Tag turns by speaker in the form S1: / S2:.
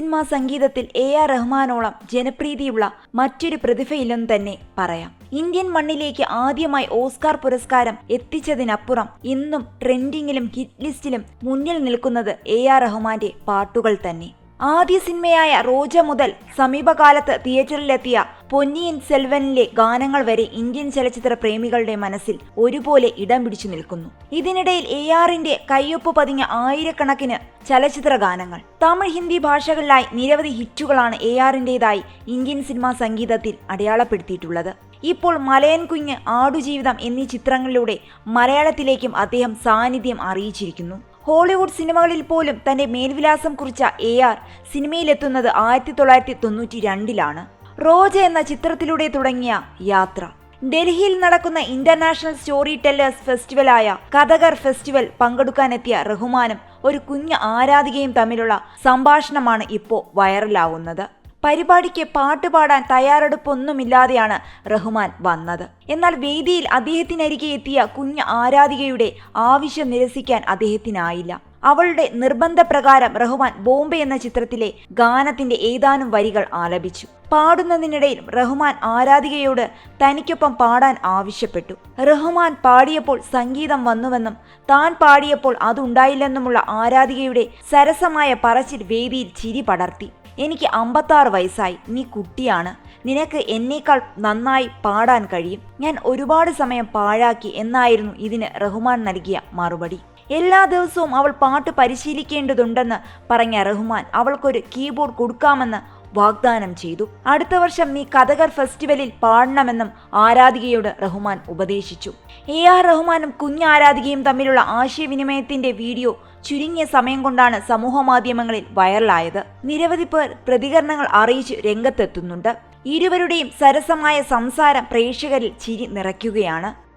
S1: Cinema സംഗീതത്തിൽ A R റഹ്മാനോളം ജനപ്രീതിയുള്ള മറ്റൊരു പ്രതിഭയില്ലെന്ന് തന്നെ പറയാം. ഇന്ത്യൻ മണ്ണിലേക്ക് ആദ്യമായി ഓസ്കാർ പുരസ്കാരം എത്തിച്ചതിനപ്പുറം ഇന്നും ട്രെൻഡിങ്ങിലും ഹിറ്റ് ലിസ്റ്റിലും മുന്നിൽ നിൽക്കുന്നത് എ ആർ റഹ്മാന്റെ പാട്ടുകൾ തന്നെ. ആദ്യ സിനിമയായ റോജ മുതൽ സമീപകാലത്ത് തിയേറ്ററിലെത്തിയ പൊന്നിയിൻ സെൽവനിലെ ഗാനങ്ങൾ വരെ ഇന്ത്യൻ ചലച്ചിത്ര പ്രേമികളുടെ മനസ്സിൽ ഒരുപോലെ ഇടം പിടിച്ചു നിൽക്കുന്നു. ഇതിനിടയിൽ എ ആറിന്റെ കയ്യൊപ്പ് പതിഞ്ഞ ആയിരക്കണക്കിന് ചലച്ചിത്ര ഗാനങ്ങൾ. തമിഴ് ഹിന്ദി ഭാഷകളിലായി നിരവധി ഹിറ്റുകളാണ് എ ആറിന്റെതായി ഇന്ത്യൻ സിനിമാ സംഗീതത്തിൽ അടയാളപ്പെടുത്തിയിട്ടുള്ളത്. ഇപ്പോൾ മലയൻ കുഞ്ഞ് ആടുജീവിതം എന്നീ ചിത്രങ്ങളിലൂടെ മലയാളത്തിലേക്കും അദ്ദേഹം സാന്നിധ്യം അറിയിച്ചിരിക്കുന്നു. ഹോളിവുഡ് സിനിമകളിൽ പോലും തന്റെ മേൽവിലാസം കുറിച്ച എ ആർ സിനിമയിലെത്തുന്നത് ആയിരത്തി തൊള്ളായിരത്തി തൊണ്ണൂറ്റി രണ്ടിലാണ് റോജ എന്ന ചിത്രത്തിലൂടെ തുടങ്ങിയ യാത്ര. ഡൽഹിയിൽ നടക്കുന്ന ഇന്റർനാഷണൽ സ്റ്റോറി ടെല്ലേഴ്സ് ഫെസ്റ്റിവലായ കഥകർ ഫെസ്റ്റിവൽ പങ്കെടുക്കാനെത്തിയ റഹ്മാനും ഒരു കുഞ്ഞ് ആരാധികയും തമ്മിലുള്ള സംഭാഷണമാണ് ഇപ്പോൾ വൈറലാവുന്നത്. പരിപാടിക്ക് പാട്ടുപാടാൻ തയ്യാറെടുപ്പൊന്നുമില്ലാതെയാണ് റഹ്മാൻ വന്നത്. എന്നാൽ വേദിയിൽ അദ്ദേഹത്തിനരികെ എത്തിയ കുഞ്ഞ് ആരാധികയുടെ ആവശ്യം നിരസിക്കാൻ അദ്ദേഹത്തിനായില്ല. അവളുടെ നിർബന്ധപ്രകാരം റഹ്മാൻ ബോംബെ എന്ന ചിത്രത്തിലെ ഗാനത്തിന്റെ ഏതാനും വരികൾ ആലപിച്ചു. പാടുന്നതിനിടയിൽ റഹ്മാൻ ആരാധികയോട് തനിക്കൊപ്പം പാടാൻ ആവശ്യപ്പെട്ടു. റഹ്മാൻ പാടിയപ്പോൾ സംഗീതം വന്നുവെന്നും താൻ പാടിയപ്പോൾ അതുണ്ടായില്ലെന്നുമുള്ള ആരാധികയുടെ സരസമായ പറച്ചിൽ വേദിയിൽ ചിരി പടർത്തി. എനിക്ക് അമ്പത്താറ് വയസ്സായി നീ കുട്ടിയാണ്. നിനക്ക് എന്നേക്കാൾ നന്നായി പാടാൻ കഴിയും. ഞാൻ ഒരുപാട് സമയം പാഴാക്കി എന്നായിരുന്നു ഇതിന് റഹ്മാൻ നൽകിയ മറുപടി. എല്ലാ ദിവസവും അവൾ പാട്ട് പരിശീലിക്കേണ്ടതുണ്ടെന്ന് പറഞ്ഞ റഹ്മാൻ അവൾക്കൊരു കീബോർഡ് കൊടുക്കാമെന്ന് വാഗ്ദാനം ചെയ്തു. അടുത്ത വർഷം നീ കഥകർ ഫെസ്റ്റിവലിൽ പാടണമെന്നും ആരാധികയോട് റഹ്മാൻ ഉപദേശിച്ചു. എ ആർ റഹ്മാനും കുഞ്ഞാരാധികയും തമ്മിലുള്ള ആശയവിനിമയത്തിന്റെ വീഡിയോ ചുരുങ്ങിയ സമയം കൊണ്ടാണ് സമൂഹ മാധ്യമങ്ങളിൽ വൈറലായത്. നിരവധി പേർ പ്രതികരണങ്ങൾ അറിയിച്ച് രംഗത്തെത്തുന്നുണ്ട്. ഇരുവരുടെയും സരസമായ സംസാരം പ്രേക്ഷകരിൽ ചിരി നിറയ്ക്കുകയാണ്.